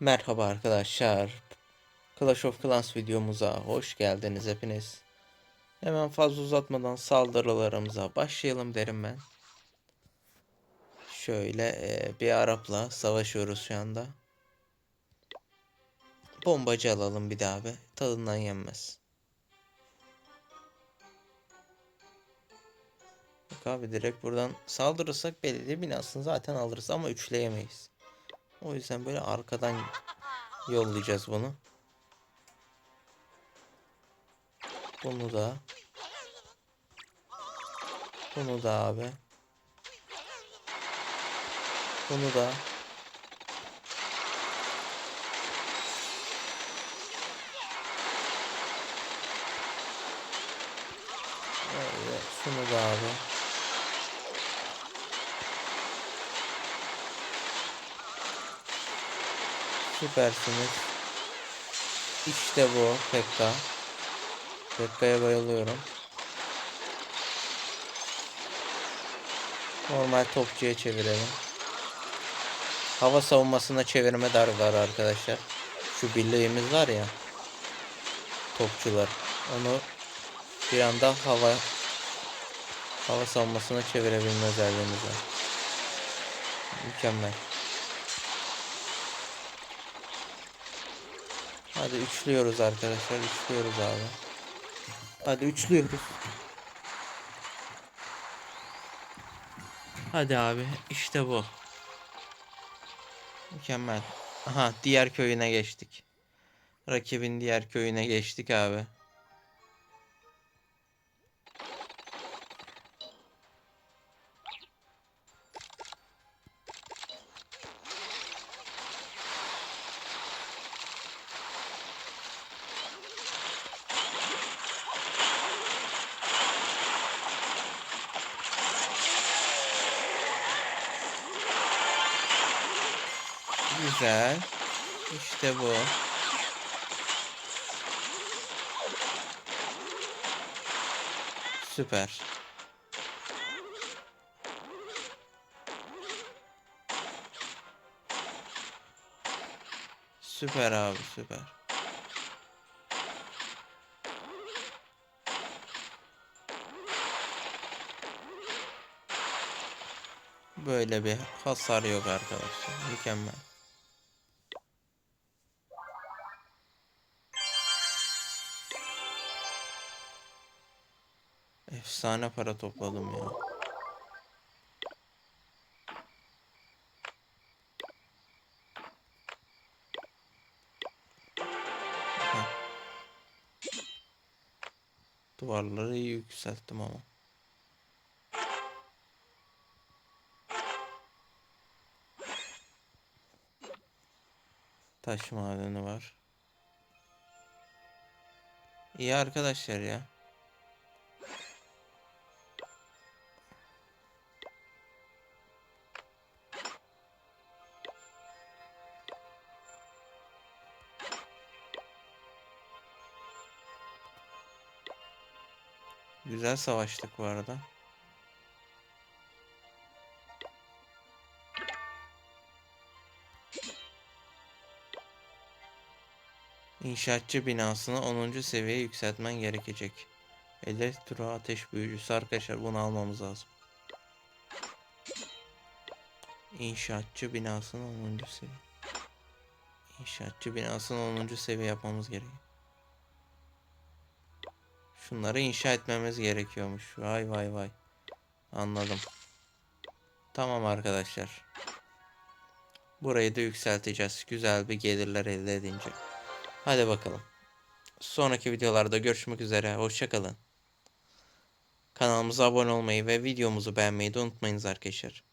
Merhaba arkadaşlar. Clash of Clans videomuza hoş geldiniz hepiniz. Hemen fazla uzatmadan saldırılarımıza başlayalım derim ben. Şöyle e, bir Arap'la savaşıyoruz şu anda. Bombacı alalım bir daha abi. Tadından yenmez. Bak abi direkt buradan saldırırsak belediye binasını zaten alırız ama üçleyemeyiz. O yüzden böyle arkadan yollayacağız bunu. Bunu da. Bunu da abi. Bunu da. Öyle, şunu da abi. Süpersiniz. İşte bu Pekka. Pekka'ya bayılıyorum. Normal topçuya çevirelim. Hava savunmasına çevirme dar var arkadaşlar. Şu birliğimiz var ya. Topçular. Onu bir anda hava hava savunmasına çevirebilme özelliğimiz var. Mükemmel. Hadi üçlüyoruz arkadaşlar. Üçlüyoruz abi. Hadi üçlüyoruz. Hadi abi işte bu. Mükemmel. Aha diğer köyüne geçtik. Rakibin diğer köyüne geçtik abi. Güzel. İşte bu. Süper. Süper abi süper. Böyle bir hasar yok arkadaşlar. Mükemmel. Efsane para topladım ya. Duvarları iyi yükselttim ama. Taş madeni var. İyi arkadaşlar ya. Güzel savaştık bu arada. İnşaatçı binasını 10. seviyeye yükseltmen gerekecek. Elektro ateş büyücüsü arkadaşlar bunu almamız lazım. İnşaatçı binasını 10. seviye. İnşaatçı binasını 10. seviye yapmamız gerekiyor. Şunları inşa etmemiz gerekiyormuş. Vay vay vay. Anladım. Tamam arkadaşlar. Burayı da yükselteceğiz. Güzel bir gelirler elde edince. Hadi bakalım. Sonraki videolarda görüşmek üzere. Hoşçakalın. Kanalımıza abone olmayı ve videomuzu beğenmeyi de unutmayınız arkadaşlar.